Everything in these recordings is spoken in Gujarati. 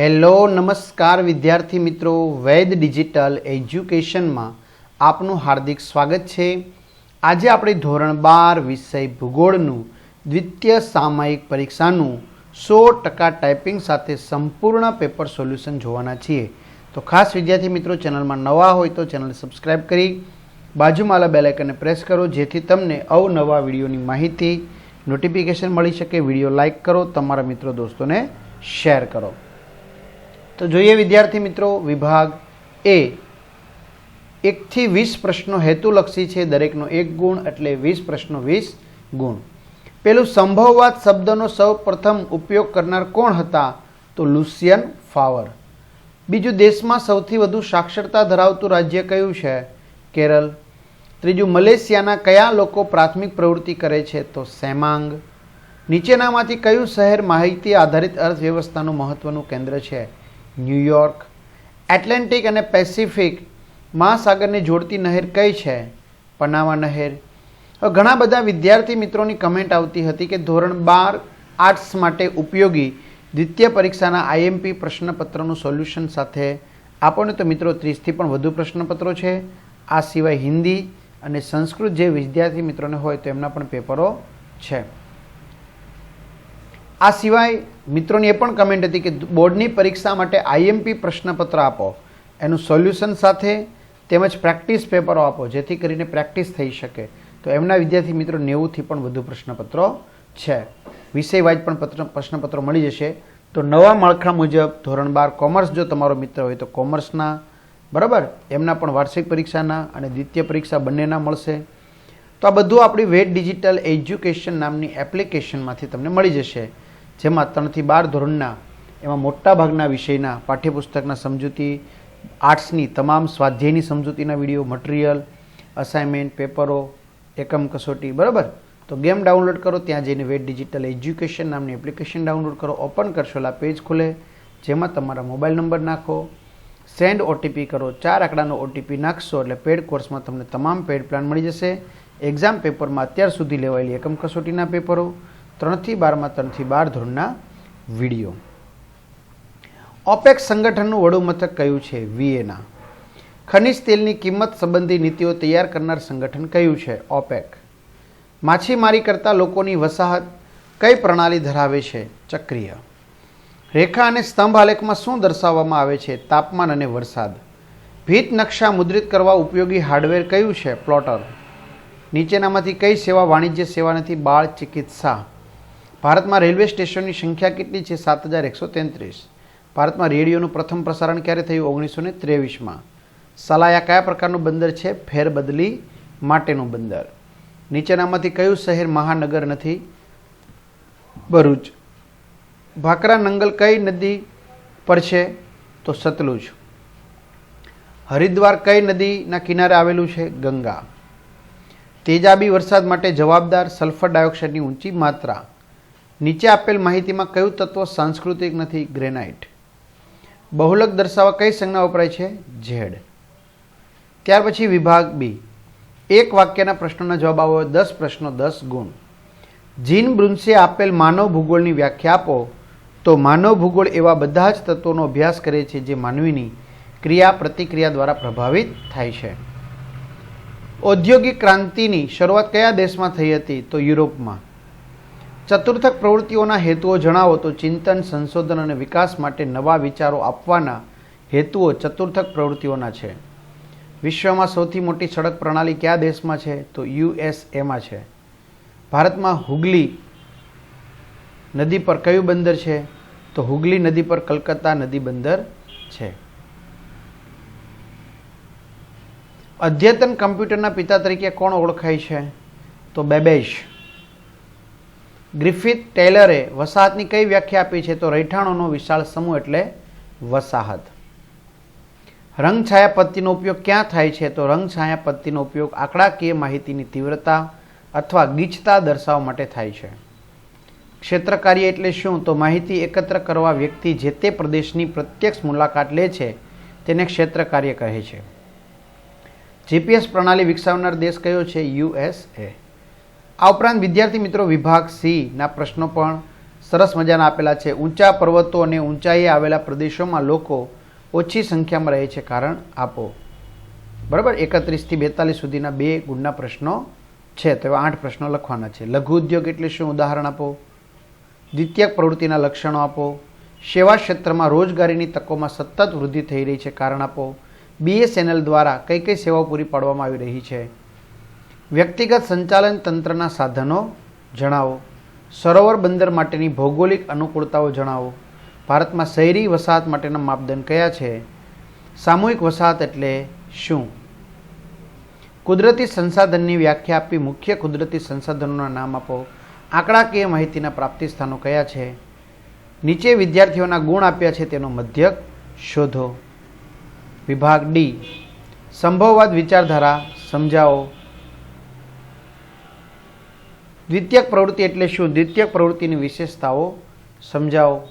હેલો, નમસ્કાર વિદ્યાર્થી મિત્રો. વૈદ ડિજિટલ એજ્યુકેશનમાં આપનું હાર્દિક સ્વાગત છે. આજે આપણે ધોરણ બાર વિષય ભૂગોળનું દ્વિતીય સામાયિક પરીક્ષાનું સો ટકા ટાઈપિંગ સાથે સંપૂર્ણ પેપર સોલ્યુશન જોવાના છીએ. તો ખાસ વિદ્યાર્થી મિત્રો, ચેનલમાં નવા હોય તો ચેનલ સબસ્ક્રાઈબ કરી, બાજુમાં બેલ આઇકનને પ્રેસ કરો, જેથી તમને અવનવા વિડીયોની માહિતી, નોટિફિકેશન મળી શકે, વીડિયો લાઇક કરો, તમારા મિત્રો દોસ્તોને શેર કરો. તો જોઈએ વિદ્યાર્થી મિત્રો, વિભાગ એ એકથી વીસ પ્રશ્નો હેતુલક્ષી છે, દરેકનો એક ગુણ એટલે વીસ પ્રશ્નો વીસ ગુણ. પેલું સંભવવાદ શબ્દનો સૌ પ્રથમ ઉપયોગ કરનાર કોણ હતા? તો લુસિયન ફાવર. બીજું દેશમાં સૌથી વધુ સાક્ષરતા ધરાવતું રાજ્ય કયું છે? કેરળ. ત્રીજું, મલેશિયાના કયા લોકો પ્રાથમિક પ્રવૃત્તિ કરે છે? તો સેમાંગ. નીચેનામાંથી કયું શહેર માહિતી આધારિત અર્થવ્યવસ્થાનું મહત્વનું કેન્દ્ર છે? ન્યૂયોર્ક એટલાન્ટિક અને પેસિફિક મહાસાગરને જોડતી નહેર કઈ છે? પનામા નહેર. ઘણા બધા વિદ્યાર્થી મિત્રોની કમેન્ટ આવતી હતી કે ધોરણ બાર આર્ટ્સ માટે ઉપયોગી દ્વિતીય પરીક્ષાના આઈએમપી પ્રશ્નપત્રનું સોલ્યુશન સાથે આપણને તો મિત્રો ત્રીસથી પણ વધુ પ્રશ્નપત્રો છે. આ સિવાય હિન્દી અને સંસ્કૃત જે વિદ્યાર્થી મિત્રોને હોય તો એમના પણ પેપરો છે. આ સિવાય મિત્રોની એ પણ કમેન્ટ હતી કે બોર્ડની પરીક્ષા માટે આઈએમપી પ્રશ્નપત્ર આપો. એનું સોલ્યુશન સાથે તેમજ પ્રેક્ટિસ પેપરો આપો, જેથી કરીને પ્રેક્ટિસ થઈ શકે. તો એમના વિદ્યાર્થી મિત્રો નેવુંથી પણ વધુ પ્રશ્નપત્રો છે. વિષય વાઇઝ પણ પત્ર, પ્રશ્નપત્રો મળી જશે. તો નવા માળખા મુજબ ધોરણ બાર કોમર્સ જો તમારો મિત્ર હોય તો કોમર્સના બરાબર? એમના પણ વાર્ષિક પરીક્ષાના અને દ્વિતીય પરીક્ષા બંનેના મળશે. તો આ બધું આપણી વેટ ડિજિટલ એજ્યુકેશન નામની એપ્લિકેશનમાંથી તમને મળી જશે. જેમાં ત્રણથી બાર ધોરણના, એમાં મોટા ભાગના વિષયના, પાઠ્યપુસ્તકના સમજૂતી, આર્ટ્સની તમામ સ્વાધ્યાયની સમજૂતીના વીડિયો, મટીરિયલ, અસાઇનમેન્ટ, પેપરો, એકમ કસોટી, બરાબર? તો ગેમ ડાઉનલોડ કરો, ત્યાં જઈને વેટ ડિજિટલ એજ્યુકેશન નામની એપ્લિકેશન ડાઉનલોડ કરો, ઓપન કરશો, એટલે પેજ ખુલે, જેમાં તમારા મોબાઈલ નંબર નાખો, સેન્ડ ઓટીપી કરો, ચાર આંકડાનો ઓટીપી નાખશો, એટલે પેડ કોર્સમાં તમને તમામ પેડ પ્લાન મળી જશે. એક્ઝામ પેપરમાં અત્યાર સુધી લેવાયેલી એકમ કસોટીના પેપરો ત્રણથી બારમાં ત્રણથી બાર ધોરણના વીડિયો. ઓપેક સંગઠનનું વડું મથક કયું છે? વીએના ખનિજ તેલની કિંમત સંબંધી નીતિઓ તૈયાર કરનાર સંગઠન કયું છે? ઓપેક. માછીમારી કરતા લોકોની વસાહત કઈ પ્રણાલી ધરાવે છે? ચક્રીય. રેખા અને સ્તંભ આલેખમાં શું દર્શાવવામાં આવે છે? તાપમાન અને વરસાદ. ભીત નકશા મુદ્રિત કરવા ઉપયોગી હાર્ડવેર કયું છે? પ્લોટર. નીચેનામાંથી કઈ સેવા વાણિજ્ય સેવા નથી? બાળ ચિકિત્સા. ભારતમાં રેલવે સ્ટેશનની સંખ્યા કેટલી છે? સાત હજાર એકસો તેત્રીસ. ભારતમાં રેડિયોનું પ્રથમ પ્રસારણ ક્યારે થયું? ઓગણીસો ને ત્રેવીસમાં. સલાયા કયા પ્રકારનું બંદર છે? ફેરબદલી માટેનું બંદર. નીચેનામાંથી કયું શહેર મહાનગર નથી? ભરૂચ. ભાકરા નંગલ કઈ નદી પર છે? તો સતલુજ. હરિદ્વાર કઈ નદીના કિનારે આવેલું છે? ગંગા. તેજાબી વરસાદ માટે જવાબદાર સલ્ફર ડાયોક્સાઇડની ઊંચી માત્રા. નીચે આપેલ માહિતીમાં કયું તત્વ સાંસ્કૃતિક નથી? ગ્રેનાઇટ. બહુલક દર્શાવવા કઈ સંજ્ઞા વપરાય છે? ઝેડ. ત્યાર પછી વિભાગ બી. એક વાક્યના પ્રશ્નોના જવાબ આવો, દસ પ્રશ્નો, દસ ગુણ. જીન બ્રુન્સે આપેલ માનવ ભૂગોળની વ્યાખ્યા આપો. તો માનવ ભૂગોળ એવા બધા જ તત્વોનો અભ્યાસ કરે છે જે માનવીની ક્રિયા પ્રતિક્રિયા દ્વારા પ્રભાવિત થાય છે. ઔદ્યોગિક ક્રાંતિની શરૂઆત કયા દેશમાં થઈ હતી? તો યુરોપમાં. ચતુર્થક પ્રવૃત્તિઓના હેતુઓ જણાવો તો ચિંતન, સંશોધન અને વિકાસ માટે નવા વિચારો આપવાના હેતુઓ ચતુર્થક પ્રવૃત્તિઓના છે. વિશ્વમાં સૌથી મોટી સડક પ્રણાલી કયા દેશમાં છે? તો યુએસએમાં છે. ભારતમાં હુગલી નદી પર કયું બંદર છે? તો હુગલી નદી પર કલકત્તા નદી બંદર છે. અદ્યતન કમ્પ્યુટરના પિતા તરીકે કોણ ઓળખાય છે? તો બેબેશ ગ્રિફિથ ટેલરે વસાહતની કઈ વ્યાખ્યા આપી છે? તો રહેઠાણોનો વિશાળ સમૂહ એટલે વસાહત. રંગ છાયા પદ્ધતિનો ઉપયોગ ક્યાં થાય છે? તો રંગ છાયા પદ્ધતિનો ઉપયોગ આંકડાકીય માહિતીની તીવ્રતા અથવા ગીચતા દર્શાવવા માટે થાય છે. ક્ષેત્ર કાર્ય એટલે શું? તો માહિતી એકત્ર કરવા વ્યક્તિ જે તે પ્રદેશની પ્રત્યક્ષ મુલાકાત લે છે, તેને ક્ષેત્ર કાર્ય કહે છે. જીપીએસ પ્રણાલી વિકસાવનાર દેશ કયો છે? યુએસએ આ ઉપરાંત વિદ્યાર્થી મિત્રો વિભાગ સીના પ્રશ્નો પણ સરસ મજાના આપેલા છે. ઊંચા પર્વતો અને ઊંચાઈએ આવેલા પ્રદેશોમાં લોકો ઓછી સંખ્યામાં રહે છે. કારણ આપો. બરાબર? એકત્રીસથી બેતાલીસ સુધીના બે ગુણના પ્રશ્નો છે. તો એવા આઠ પ્રશ્નો લખવાના છે. લઘુ ઉદ્યોગ એટલે શું? ઉદાહરણ આપો. દ્વિતીયક પ્રવૃત્તિના લક્ષણો આપો. સેવા ક્ષેત્રમાં રોજગારીની તકોમાં સતત વૃદ્ધિ થઈ રહી છે. કારણ આપો. બીએસએનએલ દ્વારા કઈ કઈ સેવાઓ પૂરી પાડવામાં આવી રહી છે? વ્યક્તિગત સંચાલન તંત્રના સાધનો જણાવો. સરોવર બંદર માટેની ભૌગોલિક અનુકૂળતાઓ જણાવો. ભારતમાં શહેરી વસાહત માટેના માપદંડ કયા છે? સામૂહિક વસાહત એટલે શું? કુદરતી સંસાધનની વ્યાખ્યા આપી મુખ્ય કુદરતી સંસાધનોના નામ આપો. આંકડાકીય માહિતીના પ્રાપ્તિ સ્થાનો કયા છે? નીચે વિદ્યાર્થીઓના ગુણ આપ્યા છે તેનો મધ્યક શોધો. વિભાગ ડી. સંભવવાદ વિચારધારા સમજાવો. દ્વિતીયક પ્રવૃત્તિ એટલે શું? દ્વિતીયક પ્રવૃત્તિની વિશેષતાઓ સમજાવો.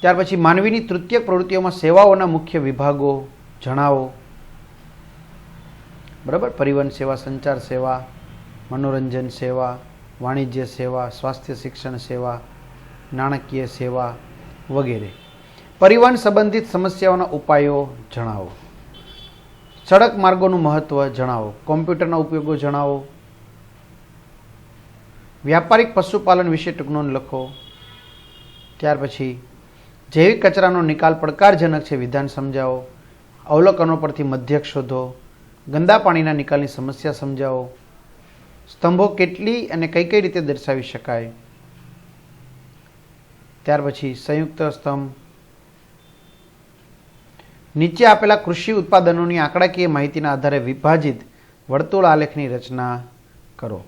ત્યાર પછી માનવીની તૃતીયક પ્રવૃત્તિઓમાં સેવાઓના મુખ્ય વિભાગો જણાવો. બરાબર? પરિવહન સેવા, સંચાર સેવા, મનોરંજન સેવા, વાણિજ્ય સેવા, સ્વાસ્થ્ય શિક્ષણ સેવા, નાણાકીય સેવા વગેરે. પરિવહન સંબંધિત સમસ્યાઓના ઉપાયો જણાવો. સડક માર્ગોનું મહત્ત્વ જણાવો. કોમ્પ્યુટરના ઉપયોગો જણાવો. વ્યાપારિક પશુપાલન વિશે ટૂંક લખો. ત્યાર પછી, જૈવિક કચરાનો નિકાલ પડકારજનક છે વિધાન સમજાવો. અવલોકનો પરથી મધ્યક શોધો. ગંદા પાણીના નિકાલની સમસ્યા સમજાવો. સ્તંભો કેટલી અને કઈ કઈ રીતે દર્શાવી શકાય? ત્યાર પછી, સંયુક્ત સ્તંભ. નીચે આપેલા કૃષિ ઉત્પાદનોની આંકડાકીય માહિતીના આધારે વિભાજિત વર્તુળ આલેખની રચના કરો.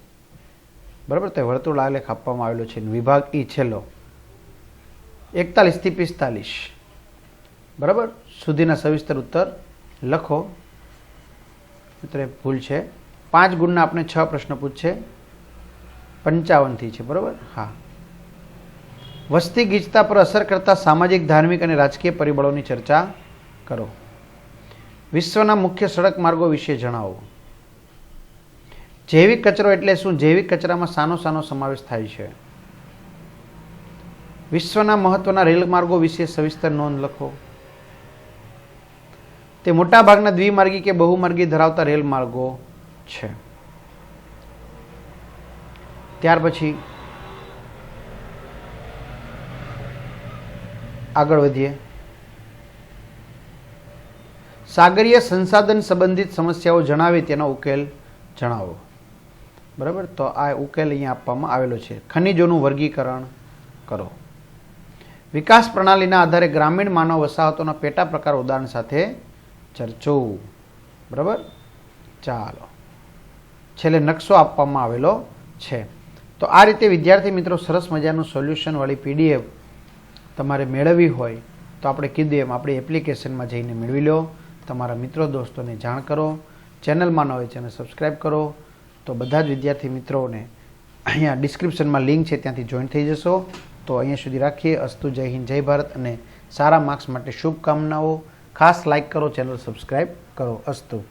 બરાબર? તો વર્તુળ આલેખ આપવામાં આવેલો છે. વિભાગ ઈ છેલ્લો. એકતાલીસથી પિસ્તાલીસ. બરાબર? સુધીના સવિસ્તર ઉત્તર લખો. મિત્ર ભૂલ છે. પાંચ ગુણના આપણે છ પ્રશ્ન પૂછશે પંચાવનથી છે, બરાબર? હા. વસ્તી ગીચતા પર અસર કરતા સામાજિક, ધાર્મિક અને રાજકીય પરિબળોની ચર્ચા કરો. વિશ્વના મુખ્ય સડક માર્ગો વિશે જણાવો. જૈવિક કચરો એટલે શું? જૈવિક કચરામાં સાનો સાનો સમાવેશ થાય છે. વિશ્વના મહત્વના રેલ માર્ગો વિશે સવિસ્તર નોંધ લખો. તે મોટાભાગના દ્વિમાર્ગી કે બહુમાર્ગી ધરાવતા રેલ માર્ગો છે. ત્યાર પછી આગળ વધીએ. સાગરીય સંસાધન સંબંધિત સમસ્યાઓ જણાવે તેનો ઉકેલ જણાવો. બરાબર? તો આ ઉકેલ અહીંયા આપવામાં આવેલો છે. ખનિજોનું વર્ગીકરણ કરો. વિકાસ પ્રણાલીના આધારે ગ્રામીણ માનવ વસાહતોના પેટા પ્રકાર ઉદાહરણ સાથે ચર્ચો. બરાબર? ચાલો. છેલ્લે નકશો આપવામાં આવેલો છે. તો આ રીતે વિદ્યાર્થી મિત્રો સરસ મજાનું સોલ્યુશનવાળી પીડીએફ તમારે મેળવવી હોય તો આપણે કીધું એમ આપણી એપ્લિકેશનમાં જઈને મેળવી લો. તમારા મિત્રો, દોસ્તોને જાણ કરો. ચેનલમાં ન હોય ચેનલ સબસ્ક્રાઈબ કરો. તો બધા જ વિદ્યાર્થી મિત્રોને અહીંયા ડિસ્ક્રિપ્શનમાં લિંક છે, ત્યાંથી જોઈન થઈ જશો. તો અહીંયા સુધી રાખીએ. અસ્તુ, જય હિન્દ, જય ભારત અને સારા માર્ક્સ માટે શુભકામનાઓ. ખાસ લાઇક કરો, ચેનલ સબસ્ક્રાઈબ કરો. અસ્તુ.